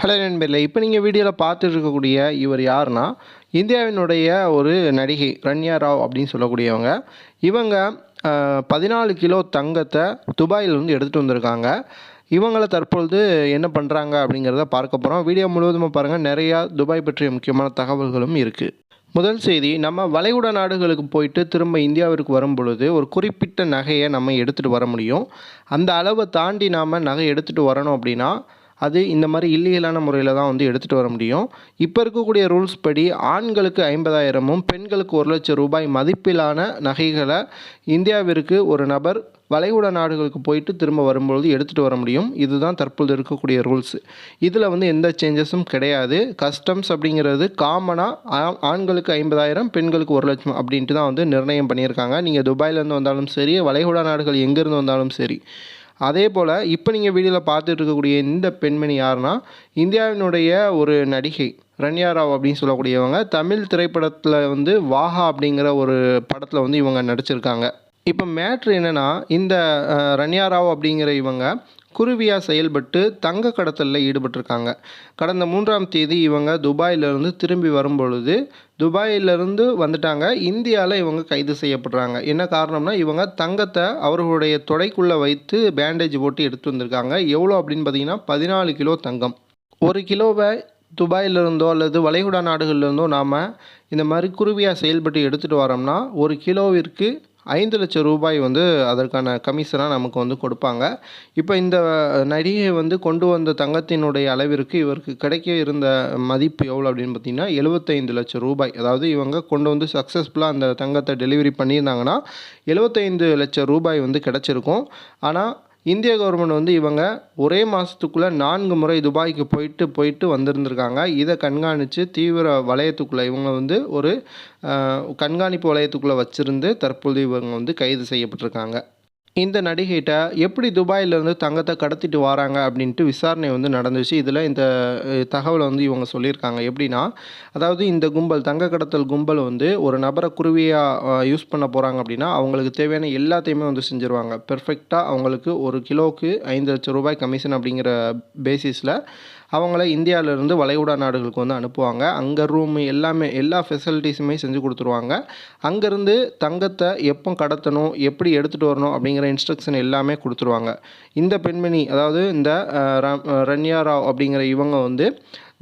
Hello நண்பர்களே இப்போ நீங்கள் வீடியோவில் பார்த்துட்டு இருக்கக்கூடிய இவர் யாருன்னா இந்தியாவினுடைய ஒரு நடிகை ரன்யா ராவ் அப்படின்னு சொல்லக்கூடியவங்க. இவங்க பதினாலு கிலோ தங்கத்தை துபாயிலிருந்து எடுத்துகிட்டு வந்திருக்காங்க. இவங்கள தற்பொழுது என்ன பண்ணுறாங்க அப்படிங்கிறத பார்க்க போகிறோம். வீடியோ முழுவதுமாக பாருங்கள். நிறையா துபாய் பற்றிய முக்கியமான தகவல்களும் இருக்குது முதல் செய்தி நம்ம வளைகுடா நாடுகளுக்கு போயிட்டு திரும்ப இந்தியாவிற்கு வரும் பொழுது ஒரு குறிப்பிட்ட நகையை நம்ம எடுத்துகிட்டு வர முடியும். அந்த அளவை தாண்டி நாம் நகை எடுத்துகிட்டு வரணும் அப்படின்னா அது இந்த மாதிரி இல்லீகலான முறையில் தான் வந்து எடுத்துகிட்டு வர முடியும். இப்போ இருக்கக்கூடிய ரூல்ஸ் படி ஆண்களுக்கு ஐம்பதாயிரமும் பெண்களுக்கு ஒரு லட்சம் ரூபாய் மதிப்பிலான நகைகளை இந்தியாவிற்கு ஒரு நபர் வளைகுடா நாடுகளுக்கு போயிட்டு திரும்ப வரும்பொழுது எடுத்துகிட்டு வர முடியும். இதுதான் தற்போது இருக்கக்கூடிய ரூல்ஸ். இதில் வந்து எந்த சேஞ்சஸும் கிடையாது. கஸ்டம்ஸ் அப்படிங்கிறது காமனாக ஆண்களுக்கு ஐம்பதாயிரம் பெண்களுக்கு ஒரு லட்சம் அப்படின்ட்டு தான் வந்து நிர்ணயம் பண்ணியிருக்காங்க. நீங்கள் துபாயிலேருந்து வந்தாலும் சரி வளைகுடா நாடுகள் எங்கேருந்து வந்தாலும் சரி. அதே போல் இப்போ நீங்கள் வீடியோவில் பார்த்துட்டு இருக்கக்கூடிய இந்த பெண்மணி யாருன்னா இந்தியாவினுடைய ஒரு நடிகை ரன்யா ராவ் அப்படின்னு சொல்லக்கூடியவங்க. தமிழ் திரைப்படத்தில் வந்து வாஹா அப்படிங்கிற ஒரு படத்தில் வந்து இவங்க நடிச்சிருக்காங்க. இப்போ மேட்ரு என்னென்னா இந்த ரன்யா ராவ் அப்படிங்கிற இவங்க குருவியாக செயல்பட்டு தங்க கடத்தலில் ஈடுபட்டிருக்காங்க. கடந்த மூன்றாம் தேதி இவங்க துபாயிலிருந்து திரும்பி வரும்பொழுது துபாயிலிருந்து வந்துட்டாங்க. இந்தியாவில் இவங்க கைது செய்யப்படுறாங்க. என்ன காரணம்னா இவங்க தங்கத்தை அவர்களுடைய தொடைக்குள்ளே வைத்து பேண்டேஜ் போட்டு எடுத்து வந்திருக்காங்க. எவ்வளோ அப்படின்னு பார்த்தீங்கன்னா பதினாலு கிலோ தங்கம். ஒரு கிலோவை துபாயிலிருந்தோ அல்லது வளைகுடா நாடுகள்லேருந்தோ நாம் இந்த மாதிரி குருவியாக செயல்பட்டு எடுத்துகிட்டு வரோம்னா ஒரு கிலோவிற்கு ஐந்து லட்சம் ரூபாய் வந்து அதற்கான கமிஷனாக நமக்கு வந்து கொடுப்பாங்க. இப்போ இந்த நடிகை வந்து கொண்டு வந்த தங்கத்தினுடைய அளவிற்கு இவருக்கு கிடைக்க இருந்த மதிப்பு எவ்வளோ அப்படின்னு பார்த்தீங்கன்னா எழுபத்தைந்து லட்சம் ரூபாய். அதாவது இவங்க கொண்டு வந்து சக்ஸஸ்ஃபுல்லாக அந்த தங்கத்தை டெலிவரி பண்ணியிருந்தாங்கன்னா எழுபத்தைந்து லட்சம் ரூபாய் வந்து கிடச்சிருக்கும். ஆனால் இந்திய கவர்மெண்ட் வந்து இவங்க ஒரே மாதத்துக்குள்ளே நான்கு முறை துபாய்க்கு போயிட்டு போயிட்டு வந்திருந்திருக்காங்க. இதை கண்காணித்து தீவிர வளையத்துக்குள்ளே இவங்க வந்து ஒரு கண்காணிப்பு வளையத்துக்குள்ளே வச்சுருந்து தற்போது இவங்க வந்து கைது செய்யப்பட்டிருக்காங்க. இந்த நடிகைகிட்ட எப்படி துபாயிலேருந்து தங்கத்தை கடத்திட்டு வராங்க அப்படின்ட்டு விசாரணை வந்து நடந்துச்சு. இதில் இந்த தகவலை வந்து இவங்க சொல்லியிருக்காங்க. எப்படின்னா அதாவது இந்த கும்பல் தங்க கடத்தல் கும்பல் வந்து ஒரு நபரை குருவியாக யூஸ் பண்ண போகிறாங்க அப்படின்னா அவங்களுக்கு தேவையான எல்லாத்தையுமே வந்து செஞ்சுருவாங்க. பெர்ஃபெக்டாக அவங்களுக்கு ஒரு கிலோவுக்கு ஐந்து லட்சம் ரூபாய் கமிஷன் அப்படிங்கிற பேசிஸில் அவங்கள இந்தியாவிலேருந்து வளைகுடா நாடுகளுக்கு வந்து அனுப்புவாங்க. அங்கே ரூம் எல்லாமே எல்லா ஃபெசிலிட்டிஸுமே செஞ்சு கொடுத்துருவாங்க. அங்கேருந்து தங்கத்தை எப்போ கடத்தணும் எப்படி எடுத்துகிட்டு வரணும் அப்படிங்கிற இன்ஸ்ட்ரக்ஷன் எல்லாமே கொடுத்துருவாங்க. இந்த பெண்மணி அதாவது இந்த ரன்யா ராவ் அப்படிங்கிற இவங்க வந்து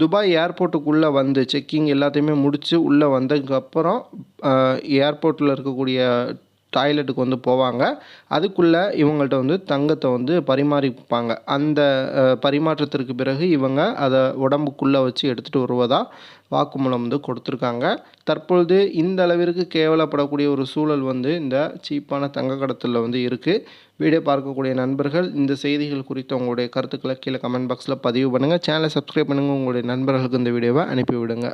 துபாய் ஏர்போர்ட்டுக்குள்ளே வந்து செக்கிங் எல்லாத்தையுமே முடித்து உள்ளே வந்ததுக்கப்புறம் ஏர்போர்ட்டில் இருக்கக்கூடிய டாய்லெட்டுக்கு வந்து போவாங்க. அதுக்குள்ளே இவங்கள்ட்ட வந்து தங்கத்தை வந்து பரிமாறிப்பாங்க. அந்த பரிமாற்றத்திற்கு பிறகு இவங்க அதை உடம்புக்குள்ளே வச்சு எடுத்துகிட்டு வருவதாக வாக்குமூலம் வந்து கொடுத்துருக்காங்க. தற்பொழுது இந்த அளவிற்கு கேவலப்படக்கூடிய ஒரு சூழல் வந்து இந்த சீப்பான தங்க கடத்தலில் வந்து இருக்குது வீடியோ பார்க்கக்கூடிய நண்பர்கள் இந்த செய்திகள் குறித்து உங்களுடைய கருத்துக்களை கீழே கமெண்ட் பாக்ஸில் பதிவு பண்ணுங்கள் சேனலை சப்ஸ்கிரைப் பண்ணுங்கள் உங்களுடைய நண்பர்களுக்கு இந்த வீடியோவை அனுப்பிவிடுங்க.